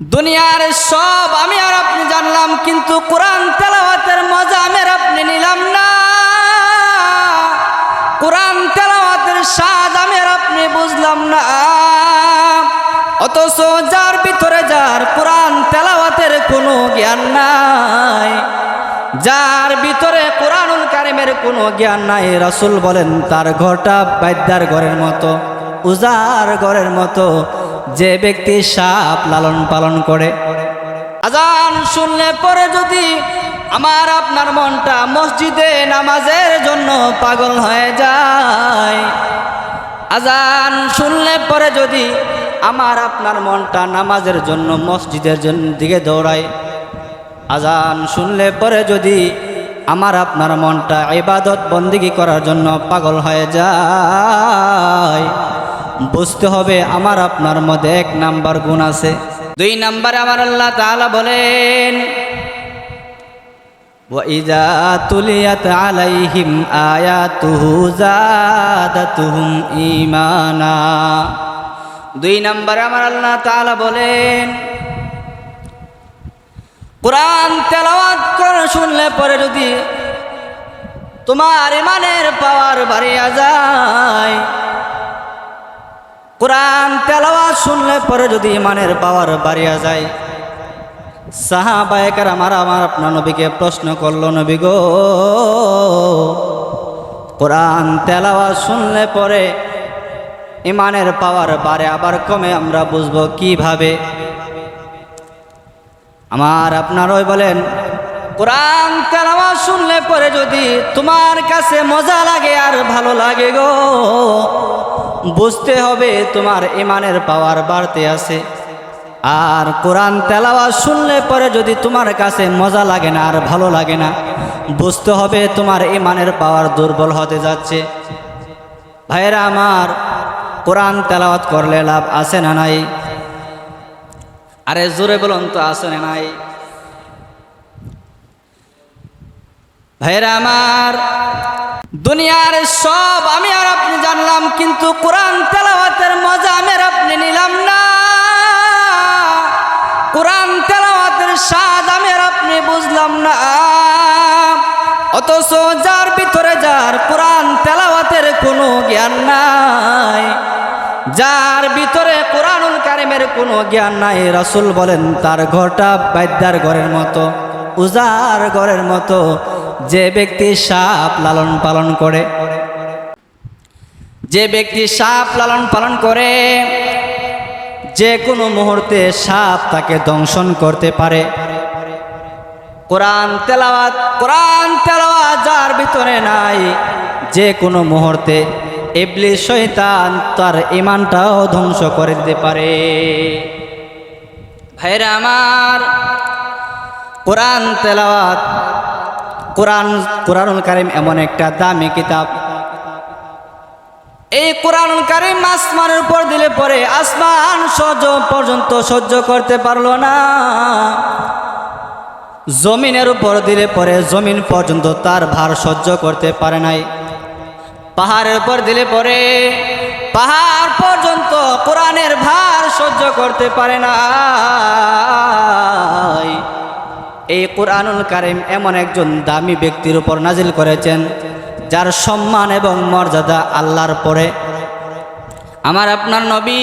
দুনিয়ার সব আমি আর আপনি জানলাম, কিন্তু কোরআন তেলাওয়াতের মজা আমি আপনি নিলাম না। কোরআন তেলাওয়াতের স্বাদ আমি আর আপনি বুঝলাম না। অথচ যার ভিতরে যার কোরআন তেলাওয়াতের কোনো জ্ঞান নাই, যার ভিতরে কোরআনুল কারিমের কোনো জ্ঞান নাই, রাসূল বলেন, তার ঘরটা বাদ্যার ঘরের মতো উজার ঘরের মতো যে ব্যক্তি সাপ লালন পালন করে। আজান শুনলে পরে যদি আমার আপনার মনটা মসজিদে নামাজের জন্য পাগল হয়ে যায়। আজান শুনলে পরে যদি আমার আপনার মনটা নামাজের জন্য মসজিদের জন্য দিকে দৌড়ায়। আজান শুনলে পরে যদি আমার আপনার মনটা ইবাদত বন্দিগি করার জন্য পাগল হয়ে যায়। বুঝতে হবে আমার আপনার মধ্যে এক নাম্বার গুণ আছে দুই নাম্বারে আমার আল্লাহ তাআলা বলেন وَإِذَا تُلِيَتْ عَلَيْهِمْ آيَاتُهُ زَادَتْهُمْ ঈমানা দুই নম্বরে আমার আল্লাহ তাআলা বলেন কোরআন তেলাওয়াত করে শুনলে পরে যদি তোমার ইমানের পাওয়ার বাড়িয়া যায় কোরআন তেলাওয়াত শুনলে পরে যদি ইমানের পাওয়ার বাড়িয়া যায়। সাহাবায়কার আমার আমার আপনার নবীকে প্রশ্ন করল, নবী গো, কোরআন তেলাওয়াত শুনলে পরে ইমানের পাওয়ার বাড়ে, আবার কমে আমরা বুঝব কীভাবে? আমার আপনার ওই বলেন, কোরআন তেলাওয়াত শুনলে পরে যদি তোমার কাছে মজা লাগে আর ভালো লাগে গো বুঝতে হবে তোমার ইমানের পাওয়ার বাড়তে আছে। আর কোরআন তেলাওয়াত শুনলে পরে যদি তোমার কাছে মজা লাগে না আর ভালো লাগে না, বুঝতে হবে তোমার ইমানের পাওয়ার দুর্বল হতে যাচ্ছে। ভাইরা আমার, কোরআন তেলাওয়াত করলে লাভ আছে না নাই? আরে জোরে বলুন তো, আছে না নাই? ভাইরা আমার, দুনিয়ার সব আমি আর আপনি জানলাম, কিন্তু কোরআন তেলাওয়াতের মজা আমি আর আপনি নিলাম না। কোরআন তেলাওয়াতের স্বাদ আমি আর আপনি বুঝলাম না। অথচ যার ভিতরে যার কোরআন তেলাওয়াতের কোনো জ্ঞান নাই, যার ভিতরে কোরআনুল কারিমের কোনো জ্ঞান নাই, রাসূল বলেন, তার ঘরটা বাদ্যার ঘরের মতো উজার ঘরের মতো যে ব্যক্তি সাপ লালন পালন করে, যে ব্যক্তি সাপ লালন পালন করে, যে কোনো মুহূর্তে সাপ তাকে দংশন করতে পারে। কোরআন তেলাওয়াত কোরআন তেলাওয়াত যার ভিতরে নাই, যে কোনো মুহূর্তে ইবলিস শয়তান তার ইমানটাও ধ্বংস করে দিতে পারে। ভাইরা আমার, কোরআন তেলাওয়াত কোরআন, কোরআনুল কারিম এমন একটা দামি কিতাব। এই কোরআনুল কারিম আসমানের উপর দিলে পরে আসমান সহ্য পর্যন্ত সহ্য করতে পারল না। জমিনের উপর দিলে পরে জমিন পর্যন্ত তার ভার সহ্য করতে পারে নাই। পাহাড়ের উপর দিলে পরে পাহাড় পর্যন্ত কোরআনের ভার সহ্য করতে পারে না এই কোরআনুল কারিম এমন একজন দামি ব্যক্তির উপর নাজিল করেছেন, যার সম্মান এবং মর্যাদা আল্লাহর পরে। আমার আপনার নবী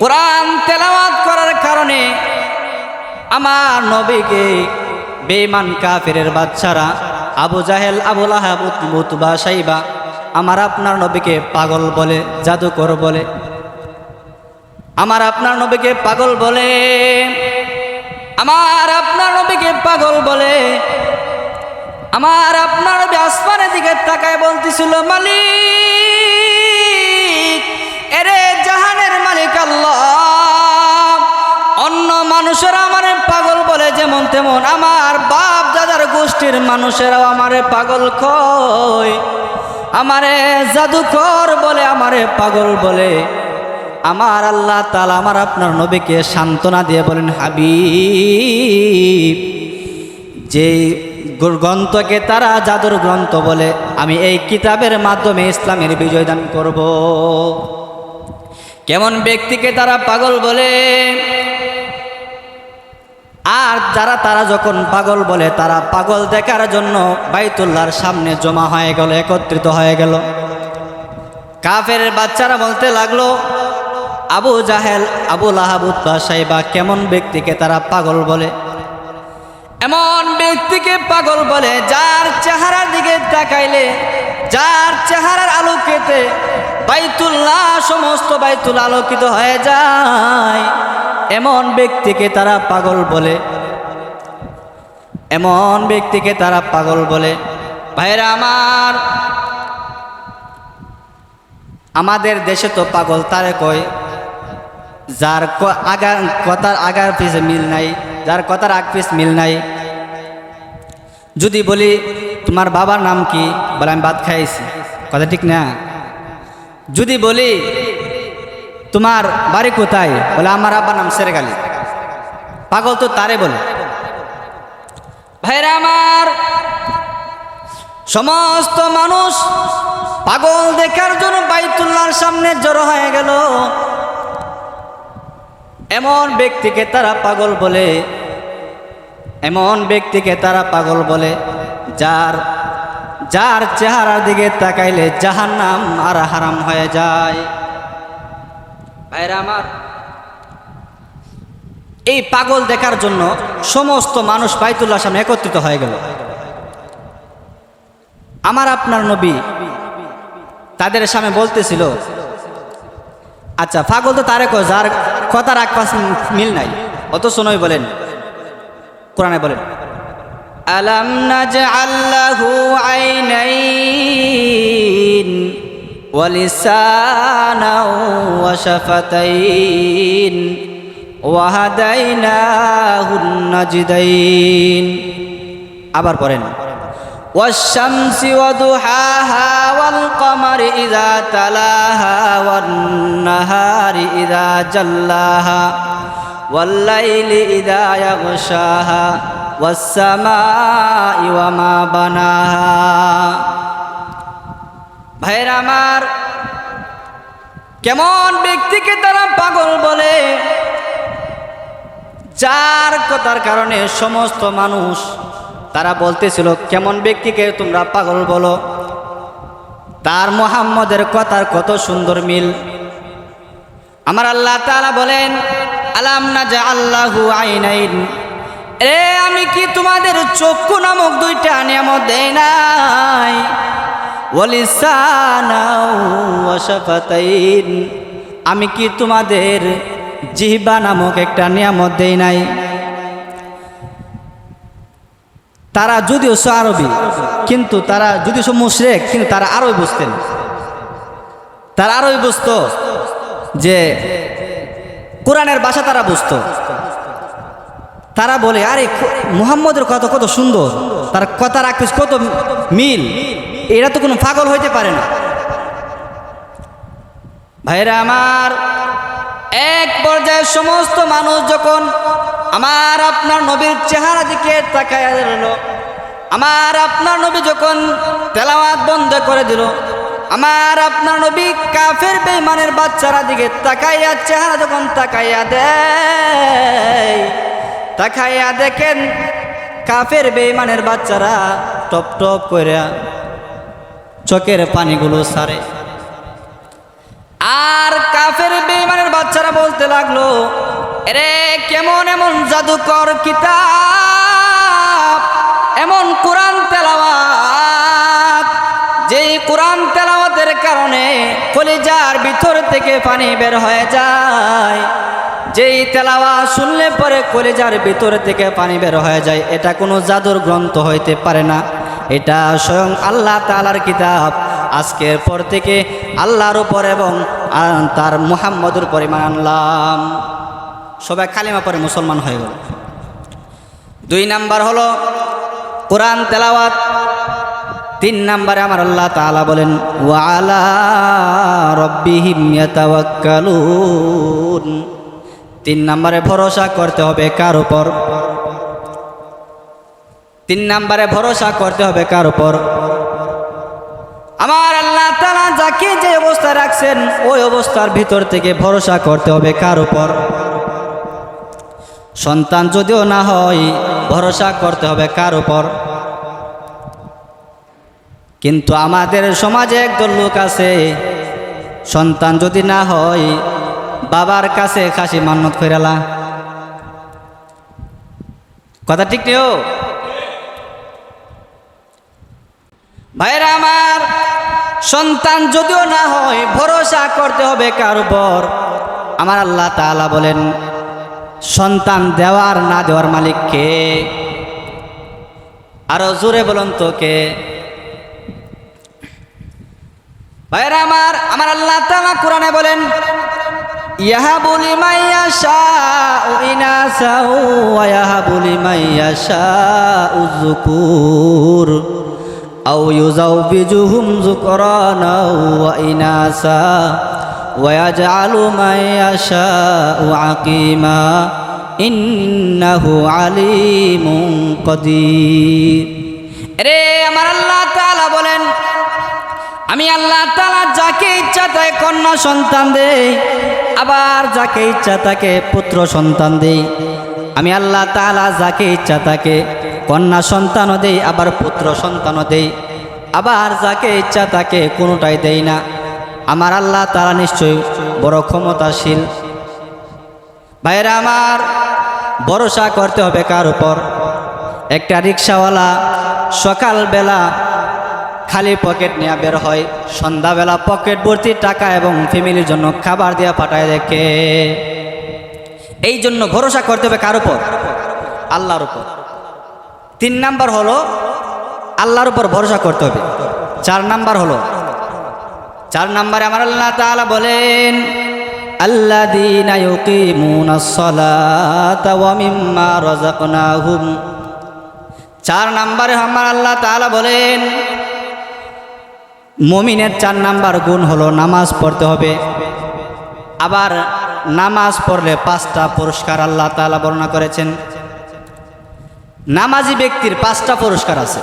কোরআন তেলাওয়াত করার কারণে আমার নবীকে বেমান কাফিরের বাচ্চারা আবু জাহেল আবুল আহাব মুতবা সাইবা আমার আপনার নবীকে পাগল বলে, জাদুকর বলে। আমার আপনার নবীকে পাগল বলে আমার আপনার নবীকে পাগল বলে। আমার আপনার নবী আসমানের দিকে তাকায় বলতেছিল, মালিক, এরে জাহানের মালিক আল্লাহ, অন্য মানুষেরা আমারে পাগল বলে যেমন তেমন, আমার বাপ দাদার গোষ্ঠীর মানুষেরাও আমারে পাগল কয়। আমারে জাদুকর বলে, আমারে পাগল বলে। আমার আল্লাহ তালা আমার আপনার নবীকে সান্ত্বনা দিয়ে বলেন, হাবিব, যে গ্রন্থকে তারা জাদুর গ্রন্থ বলে, আমি এই কিতাবের মাধ্যমে ইসলামের বিজয় দান করব। কেমন ব্যক্তিকে তারা পাগল বলে? আর যারা তারা যখন পাগল বলে, তারা পাগল দেখার জন্য বাইতুল্লার সামনে জমা হয়ে গেল, একত্রিত হয়ে গেল। কাফের বাচ্চারা বলতে লাগল আবু জাহেল, আবু লাহাবুদ্দা সাহেবা কেমন ব্যক্তিকে তারা পাগল বলে? এমন ব্যক্তিকে পাগল বলে যার চেহারার দিকে তাকাইলে, যার চেহারার আলোকেতে বাইতুল্লাহ, সমস্ত বাইতুল আলোকিত হয়ে যায়। এমন ব্যক্তিকে তারা পাগল বলে। এমন ব্যক্তিকে তারা পাগল বলে। ভাইরা আমার, আমাদের দেশে তো পাগল তারে কয়? যার আগার আগা কথার আগার পিছে মিল নাই, যার কথার আগ পিছ মিল নাই। যদি বলি, তোমার বাবার নাম কি? বলে আমি ভাত খাইছি। কথা ঠিক না? যদি বলি, তোমার বাড়ি কোথায়? বলে, আমার আব্বার নাম সেরেগালি। পাগল তো তারে বলে। ভাইরা আমার, সমস্ত মানুষ পাগল দেখার জন্য বাইতুল্লাহর সামনে জড়ো হয়ে গেল। এমন ব্যক্তিকে তারা পাগল বলে, এমন ব্যক্তিকে তারা পাগল বলে, যার যার চেহারার দিকে তাকাইলে যাহার নাম আর হারাম হয়ে যায়। ভাইরা আমার, এই পাগল দেখার জন্য সমস্ত মানুষ বাইতুল্লাহ সামনে একত্রিত হয়ে গেল। আমার আপনার নবী তাদের সামনে বলতেছিল আচ্ছা পাগল তো তারে কয়, যার কথার এক পাশ মিল নাই। অত শোনই বলেন, কোরআনে বলেন, আলাম নাজআল্লাহু আইনাইন ওয়ালিসানা ওয়া শাফাতাইন ওয়া হাদাইনাহুন নাজদাইন। আবার পড়েন والشمس وضحاها والقمر إذا تلاها والنهار إذا جلاها والليل إذا يغشاها والسماء وما بناها ভাইরা আমার কেমন ব্যক্তিকে তারা পাগল বলে যার কথার কারণে সমস্ত মানুষ তারা বলতেছিল, কেমন ব্যক্তিকে তোমরা পাগল বলো? তার মোহাম্মদের কথার কত সুন্দর মিল। আমার আল্লাহ তালা বলেন, আলাম না যা আল্লাহু আইনাইন? এ, আমি কি তোমাদের চক্ষু নামক দুইটা নিয়ামত দেই নাই? আমি কি তোমাদের জিহ্বা নামক একটা নিয়ামত দেই নাই? তারা যদিও সে আরবি, কিন্তু তারা যদিও সব মুশরেক, কিন্তু তারা আরবি বুঝতেন। তারা আরবি বুঝতো যে কোরআনের ভাষা তারা বুঝতো। তারা বলে, আরে মুহাম্মদের কথা কত সুন্দর। তার কথা রাখিস কত মিল। এরা তো কোনো পাগল হইতে পারে না। ভাইরা আমার এক পর্যায়ে সমস্ত মানুষ যখন আমার আপনার নবীর চেহারা দিকে তাকায় রইল, আমার আপনার নবী যখন তেলাওয়াত বন্ধ করে দিল, আমার আপনার নবী কাফের বেইমানের বাচ্চারা দিকে তাকাইয়া চেহারা যখন তাকাইয়া দেয়, তাকাইয়া দেখেন কাফের বেইমানের বাচ্চারা টপ টপ করে চোখের পানিগুলো সারে। আর কাফের বেইমানের বাচ্চারা বলতে লাগল, এরে, কেমন এমন জাদুকর কিতাব, এমন কোরআন তেলাওয়াত, যেই কোরআন তেলাওয়াতের কারণে কলিজার ভিতর থেকে পানি বের হয়ে যায়। যেই তেলাওয়া শুনলে পরে কলেজার ভিতর থেকে পানি বের হয়ে যায়। এটা কোনো জাদুর গ্রন্থ হইতে পারে না। এটা স্বয়ং আল্লাহ তালার কিতাব। আজকের পর থেকে আল্লাহর উপর এবং তার মুহাম্মদুর পরিমাণ আনলাম। সবাই কালিমা পরে মুসলমান হয়ে গেল। দুই নাম্বার হলো কোরআন তেলাওয়াত। তিন নাম্বারে আমার আল্লাহ তালা বলেন ওয়ালা তিন নাম্বারে ভরসা করতে হবে কার উপর? তিন নাম্বারে ভরসা করতে হবে কার উপর? আমার আল্লাহ তাআলা যাকে যে অবস্থায় রাখছেন, ওই অবস্থার ভিতর থেকে ভরসা করতে হবে কার উপর? সন্তান যদিও না হয়, ভরসা করতে হবে কার উপর? কিন্তু আমাদের সমাজে একদল লোক আছে, সন্তান যদি না হয়, বাবার কাছে খাসি মান্নত কইরালা কথা ঠিক নেও ভাইরা আমার সন্তান যদিও না হয়, ভরসা করতে হবে কার উপর? আমার আল্লাহ তাআলা বলেন, সন্তান দেওয়ার না দেওয়ার মালিক কে? আরও জোরে বলুন তো কে? ভাইরা আমার আমার আল্লাহ তাআলা কোরআনে বলেন, ইয়াহাবু লিমান ইয়াশাউ ইনাসাউ ওয়া ইয়াহাবু লিমান ইয়াশাউ যুকরানা ওয়া ইনাসা ওয়া ইয়াজআলু মান ইয়াশাউ আকিমা ইন্নাহু আলিমুন কদির। রে আমার আল্লাহ তাআলা বলেন, আমি আল্লাহ তালা যাকে ইচ্ছা তাকে কন্যা সন্তান দেই, আবার যাকে ইচ্ছা তাকে পুত্র সন্তান দেই। আমি আল্লাহ তালা যাকে ইচ্ছা তাকে কন্যা সন্তানও দেই, আবার পুত্র সন্তানও দেই। আবার যাকে ইচ্ছা তাকে কোনোটাই দেই না। আমার আল্লাহ তারা নিশ্চয়ই বড় ক্ষমতাশীল। ভাইরা আমার, ভরসা করতে হবে কার উপর? একটা রিক্সাওয়ালা সকালবেলা খালি পকেট নিয়ে বের হয়, সন্ধ্যাবেলা পকেট ভর্তি টাকা এবং ফ্যামিলির জন্য খাবার দিয়ে পাঠায় দেখে। এই জন্য ভরসা করতে হবে কার উপর? আল্লাহর উপর। তিন নাম্বার হলো আল্লাহর উপর ভরসা করতে হবে। চার নাম্বার হলো, চার নাম্বারে আমার আল্লাহ তাআলা বলেন মিম্মা রাযাকনাহুম। চার নাম্বারে আমার আল্লাহ তাআলা বলেন, মমিনের চার নাম্বার গুণ হলো নামাজ পড়তে হবে। আবার নামাজ পড়লে পাঁচটা পুরস্কার আল্লাহ তাআলা বর্ণনা করেছেন। নামাজি ব্যক্তির পাঁচটা পুরস্কার আছে।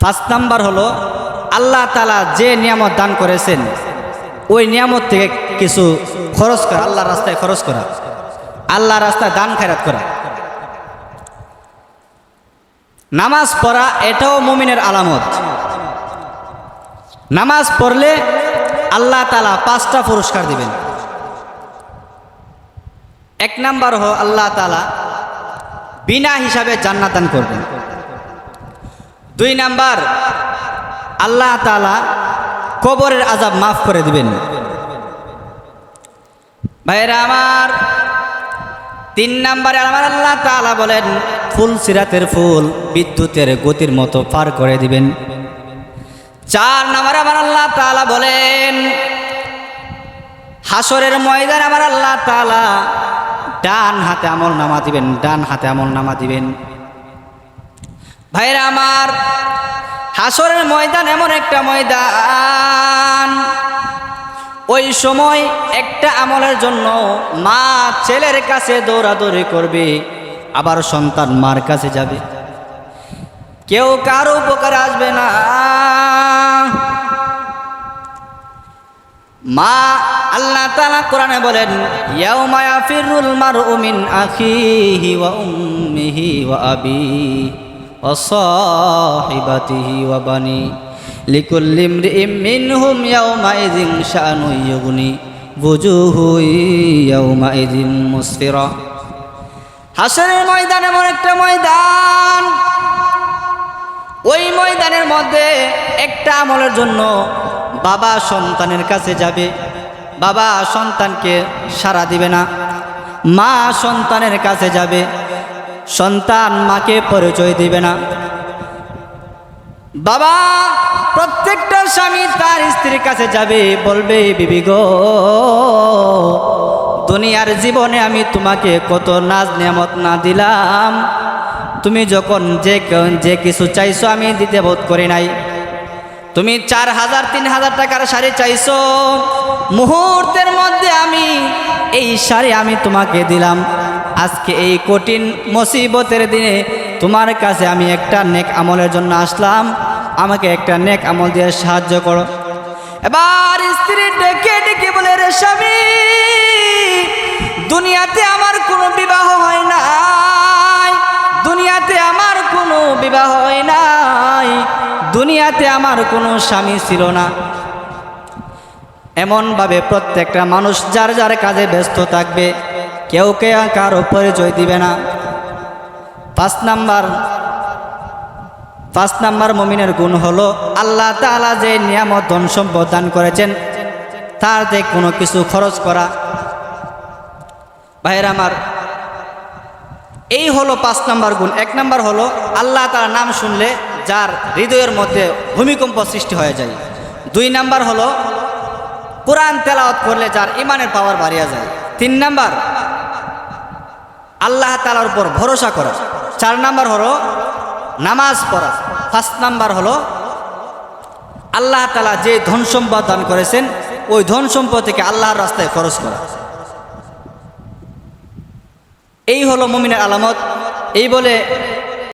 পাঁচ নাম্বার হলো, আল্লাহ তালা যে নিয়ামত দান করেছেন, ওই নিয়ামত থেকে কিছু খরচ করা আল্লাহ রাস্তায় খরচ করা আল্লাহ রাস্তায় দান খেরাত করা। নামাজ পড়া এটাও মুমিনের আলামত। নামাজ পড়লে আল্লাহ তালা পাঁচটা পুরস্কার দিবেন। এক নাম্বার হ আল্লাহ তালা বিনা হিসাবে জান্নাত দান করবেন। দুই নাম্বার, আল্লাহ তালা কবরের আজাব মাফ করে দিবেন। ভাইরা আমার, তিন নাম্বারে আমার আল্লাহ তালা বলেন, ফুল সিরাতের ফুল বিদ্যুতের গতির মতো পার করে দিবেন। চার নাম্বারে আমার আল্লাহ তালা বলেন হাসরের ময়দান আমার আল্লাহ তাআলা ডান হাতে আমল নামা দিবেন, ডান হাতে আমল নামা দিবেন। ভাইরা আমার, হাসরের ময়দান এমন একটা ময়দান। ওই সময় একটা আমলের জন্য মা ছেলের কাছে দৌড়াদৌড়ি করবে, আবার সন্তান মার কাছে যাবে। কেউ কারও উপকার আসবে না। মা আল্লাহ তালা কোরআনে বলেন ইয়াও ইয়াউমা ইয়াফিরুল মারউ মিন আখিহি ওয়া উম্মিহি ওয়া আবি ওয়া সাহিবাতিহি ওয়া বানি লিকুল্লি ইমরিইম মিনহুম ইয়াউমাইযিন শাআনুন ইউগনি বুজুহু ইয়াউমাইযিন মুসফিরা। হাসরের ময়দান এমন একটা ময়দান, ওই ময়দানের মধ্যে একটা আমলের জন্য বাবা সন্তানের কাছে যাবে। বাবা সন্তানকে সাড়া দিবে না। মা সন্তানের কাছে যাবে। সন্তান মাকে পরিচয় দিবে না। বাবা, প্রত্যেকটা স্বামী তার স্ত্রীর কাছে যাবে, বলবে, বিবি গো, দুনিয়ার জীবনে আমি তোমাকে কত নাজ নিয়ামত না দিলাম। তুমি যখন যে যে কিছু চাইছো আমি দিতে বোধ করি নাই। তুমি চার হাজার, তিন হাজার টাকার শাড়ি চাইছো। মুহূর্তের মধ্যে আমি এই শাড়ি আমি তোমাকে দিলাম। আজকে এই কঠিন মুসিবতের দিনে তোমার কাছে আমি একটা নেক আমলের জন্য আসলাম। আমাকে একটা নেক আমল দিয়ে সাহায্য করো। এবার স্ত্রী ডেকে ডেকে বলে, রে স্বামী, দুনিয়াতে আমার কোনো বিবাহ হয় না দুনিয়াতে আমার কোনো বিবাহ স্বামী ছিল না। এমনভাবে প্রত্যেকটা মানুষ যার যার কাজে ব্যস্ত থাকবে, কেউ কে কারও পরিচয় দিবে না। পাঁচ নাম্বার পাঁচ নাম্বার মমিনের গুণ হলো আল্লাহ তাআলা যে নিয়ামত, ধন সম্পদ দান করেছেন, তার যে কোনো কিছু খরচ করা। ভাইয়ের আমার, এই হলো পাঁচ নাম্বার গুণ। এক নাম্বার হলো আল্লাহ তার নাম শুনলে যার হৃদয়ের মধ্যে ভূমিকম্প সৃষ্টি হয়ে যায়। দুই নাম্বার হলো, কোরআন তেলাওয়াত করলে যার ইমানের পাওয়ার বাড়িয়া যায়। তিন নাম্বার, আল্লাহ তালার উপর ভরসা করা। চার নাম্বার হলো, নামাজ পড়া। পাঁচ নাম্বার হলো, আল্লাহ তালা যে ধন সম্পদ দান করেছেন, ওই ধন সম্পদ থেকে আল্লাহর রাস্তায় খরচ করা। এই হলো মুমিনের আলামত। এই বলে